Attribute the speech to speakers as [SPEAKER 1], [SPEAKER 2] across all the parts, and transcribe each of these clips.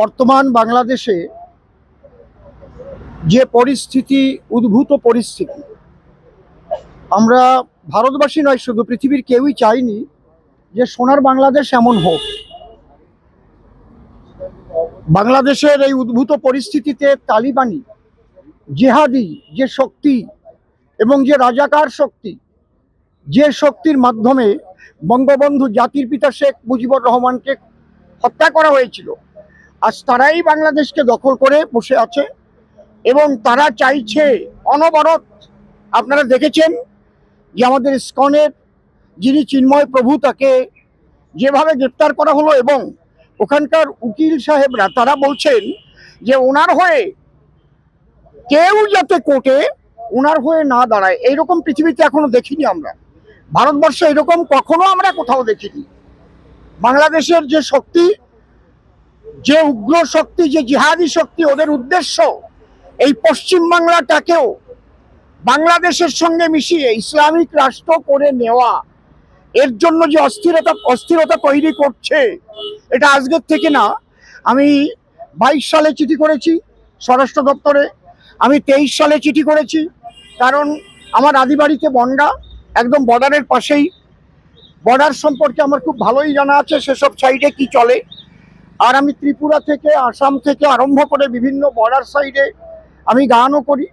[SPEAKER 1] বর্তমান বাংলাদেশে যে পরিস্থিতি, উদ্ভূত পরিস্থিতি, আমরা ভারতবাসী নয়, শুধু পৃথিবীর কেউই চাইনি যে সোনার বাংলাদেশ এমন হোক। বাংলাদেশের এই উদ্ভূত পরিস্থিতিতে তালিবানি, জেহাদি যে শক্তি এবং যে রাজাকার শক্তি, যে শক্তির মাধ্যমে বঙ্গবন্ধু জাতির পিতা শেখ মুজিবুর রহমানকে হত্যা করা হয়েছিল আজ তারাই বাংলাদেশকে দখল করে বসে আছে এবং তারা চাইছে অনবরত, আপনারা দেখেছেন যে আমাদের ইস্কনের যিনি চিন্ময় প্রভু তাকে যেভাবে গ্রেপ্তার করা হলো এবং ওখানকার উকিল সাহেবরা, তারা বলছেন যে ওনার হয়ে কেউ যাতে কোর্টে ওনার হয়ে না দাঁড়ায়, এইরকম পৃথিবীতে এখনও দেখিনি আমরা। ভারতবর্ষে এরকম কখনো আমরা কোথাও দেখিনি। বাংলাদেশের যে শক্তি যে উগ্র শক্তি, যে জিহাদি শক্তি, ওদের উদ্দেশ্য এই পশ্চিম বাংলাটাকেও বাংলাদেশের সঙ্গে মিশিয়ে ইসলামিক রাষ্ট্র করে নেওয়া। এর জন্য যে অস্থিরতা অস্থিরতা তৈরি করছে, এটা আজকের থেকে না। আমি বাইশ সালে চিঠি করেছি স্বরাষ্ট্র দপ্তরে। আমি তেইশ সালে চিঠি করেছি, কারণ আমার আদিবাড়িতে বন্ডা একদম বর্ডারের পাশেই। বর্ডার সম্পর্কে আমার খুব ভালোই জানা আছে, সেসব সাইডে কি চলে। আর আমি ত্রিপুরা থেকে, আসাম থেকে আরম্ভ করে বিভিন্ন বর্ডার সাইডে আমি গানও করি।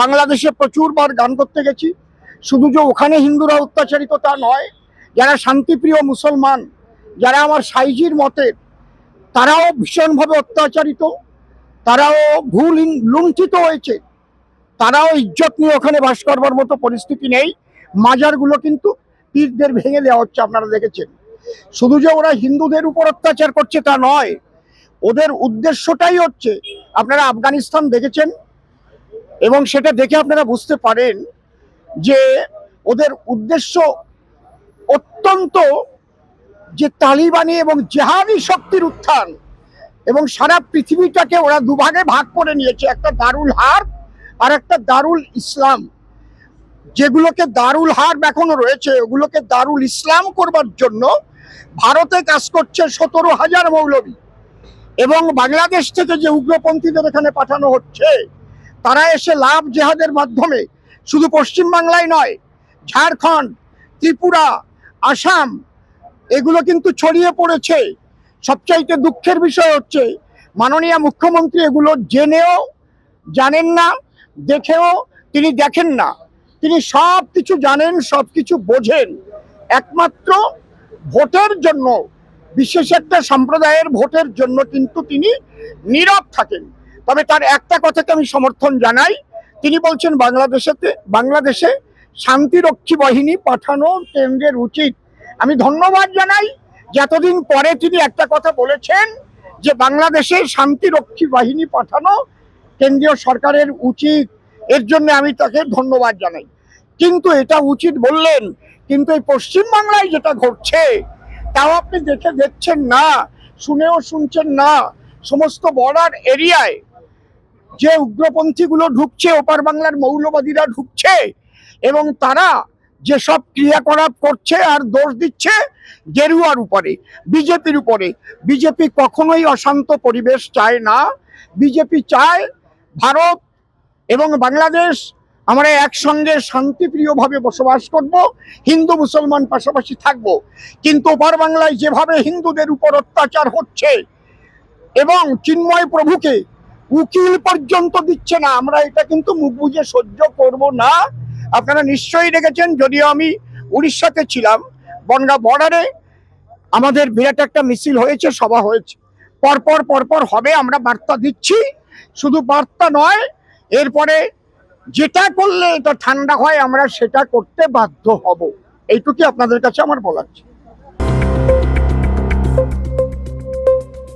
[SPEAKER 1] বাংলাদেশে প্রচুরবার গান করতে গেছি। শুধু যে ওখানে হিন্দুরা অত্যাচারিত তা নয়, যারা শান্তিপ্রিয় মুসলমান, যারা আমার সাইজির মতে, তারাও ভীষণভাবে অত্যাচারিত, তারাও ভুল লুণ্ঠিত হয়েছে, তারাও ইজ্জত নিয়ে ওখানে বাস করবার মতো পরিস্থিতি নেই। মাজারগুলো কিন্তু পীরদের ভেঙে দেওয়া হচ্ছে, আপনারা দেখেছেন। শুধু যে ওরা হিন্দুদের উপর অত্যাচার করছে তা নয়, ওদের উদ্দেশ্যটাই হচ্ছে, আপনারা আফগানিস্তান দেখেছেন? এবং সেটা দেখে আপনারা বুঝতে পারেন যে ওদের উদ্দেশ্য অত্যন্ত যে তালিবানি এবং জেহাদি শক্তির উত্থান, এবং সারা পৃথিবীটাকে ওরা দুভাগে ভাগ করে নিয়েছে, একটা দারুল হার আর একটা দারুল ইসলাম। যেগুলোকে দারুল হার এখনও রয়েছে, ওগুলোকে দারুল ইসলাম করবার জন্য ভারতে কাজ করছে সতেরো হাজার মৌলবী। এবং বাংলাদেশ থেকে যে উগ্রপন্থীদের এখানে পাঠানো হচ্ছে, তারা এসে লাভ জেহাদের মাধ্যমে, শুধু পশ্চিম বাংলায় নয়, ঝাড়খণ্ড, ত্রিপুরা, আসাম, এগুলো কিন্তু ছড়িয়ে পড়েছে। সবচাইতে দুঃখের বিষয় হচ্ছে, মাননীয় মুখ্যমন্ত্রী এগুলো জেনেও, জানেন না, দেখেও তিনি দেখেন না। তিনি সব কিছু জানেন সব কিছু বোঝেন। একমাত্র ভোটের জন্য, বিশেষ একটা সম্প্রদায়ের ভোটের জন্য কিন্তু তিনি নীরব থাকেন। তবে তার একটা কথাকে আমি সমর্থন জানাই। তিনি বলছেন, বাংলাদেশেতে, বাংলাদেশে শান্তিরক্ষী বাহিনী পাঠানো কেন্দ্রের উচিত। আমি ধন্যবাদ জানাই। যে এতদিন পরে তিনি একটা কথা বলেছেন যে, বাংলাদেশে শান্তিরক্ষী বাহিনী পাঠানো কেন্দ্রীয় সরকারের উচিত। এর জন্য আমি তাকে ধন্যবাদ জানাই। কিন্তু এটা উচিত বললেন, কিন্তু এই পশ্চিম বাংলায় যেটা ঘটছে, তাও আপনি দেখে দেখছেন না, শুনেও শুনছেন না। সমস্ত বর্ডার এরিয়ায় যে উগ্রপন্থীগুলো ঢুকছে, ওপার বাংলার মৌলবাদীরা ঢুকছে, এবং তারা যেসব ক্রিয়াকলাপ করছে আর দোষ দিচ্ছে গেরুয়ার উপরে, বিজেপির উপরে। বিজেপি কখনোই অশান্ত পরিবেশ চায় না। বিজেপি চায় ভারত এবং বাংলাদেশ আমরা একসঙ্গে শান্তিপ্রিয়ভাবে বসবাস করব, হিন্দু মুসলমান পাশাপাশি থাকব। কিন্তু ওপার বাংলায় যেভাবে হিন্দুদের উপর অত্যাচার হচ্ছে এবং চিন্ময় প্রভুকে উকিল পর্যন্ত দিচ্ছে না, আমরা এটা কিন্তু মুখ বুঝে সহ্য করব না। আপনারা নিশ্চয়ই দেখেছেন, যদিও আমি উড়িষ্যাতে ছিলাম, বনগা বর্ডারে আমাদের বিরাট একটা মিছিল হয়েছে, সভা হয়েছে। পরপর পরপর হবে, আমরা বার্তা দিচ্ছি। শুধু বার্তা নয়, এরপরে যেটা করলে এটা ঠান্ডা হয়, আমরা সেটা করতে বাধ্য হব এইটুকুই আপনাদের কাছে আমার বলার।